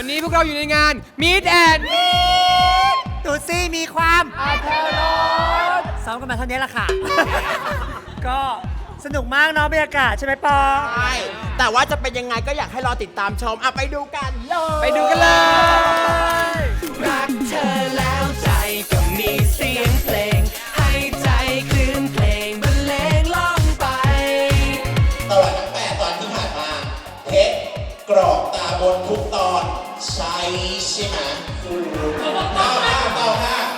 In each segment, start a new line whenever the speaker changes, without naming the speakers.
วันนี้พวกเราอยู่ในงาน Meet and
ตูซี่มีความอาเทรสซ้อมกันมาเท่านี้แหละค่ะ ก็สนุกมากเนาะบรรยากาศใช่ไหมปอ
ใช่แต่ว่าจะเป็นยังไงก็อยากให้รอติดตามชมอะไปดูกันเลย
ไปดูกันเลย
ทุกตอนใช่ใช่ไหมต่อมาต่อมา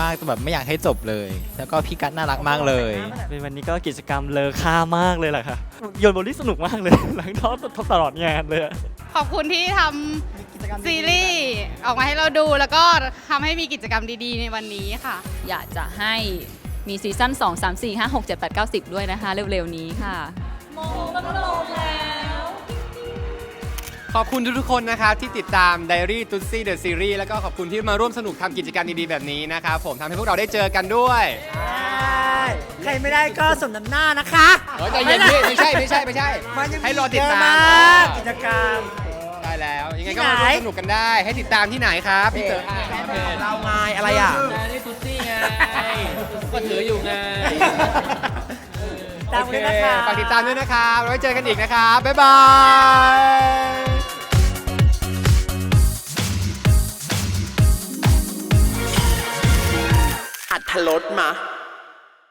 มากแต่แบบไม่อยากให้จบเลย แล้วก็พี่กัดน่ารักมากเลย
เป็นวันนี้ก็กิจกรรมเลอค่ามากเลยแหละค่ะโยนโบลิ่งสนุกมากเลย หลังทอดตลอดงานเลยอะ
ขอบคุณที่ทำซีรีส์ออกมาให้เราดูแล้วก็ทำให้มีกิจกรรมดีๆ ในวันนี้ค่ะ
อยากจะให้มีซีซั่น 2 3 4 5 6 7 8 9 10 ด้วยนะคะ เร็ว ๆ นี้ค่ะ
ขอบคุณทุกๆคนนะครับที่ติดตาม Diary t u t s i The Series แล้วก็ขอบคุณที่มาร่วมสนุกทำกิจกรรมดีๆ แบบนี้นะครับผมทำให้พวกเราได้เจอกันด้วย
ใครไม่ได้ก็สมน้ำหน้านะคะ
เฮ้ยใจเย็นพี่ไม่ใช่ไม่ใช่ไม่ใช่
มันยัง
ให้รอติดตาม
เยอะกกิจกรรม
ได้แล้ว ยังไง
ที่
ก็มา
ไหน
ร่วมสนุกกันได้ ให้ติดตามที่ไหนครับพี่เต๋ออะ
เราไงอะไรอะ
ได้ตุ๊ซี่ไงก็ถืออยู่ไง
ตาม
โอ
ด้
เค
วยนะคะ
ฝากติดตามด้วยนะครับ ไว้เจอกันอีกนะครับ บ๊ายบาย
อัดทลดมา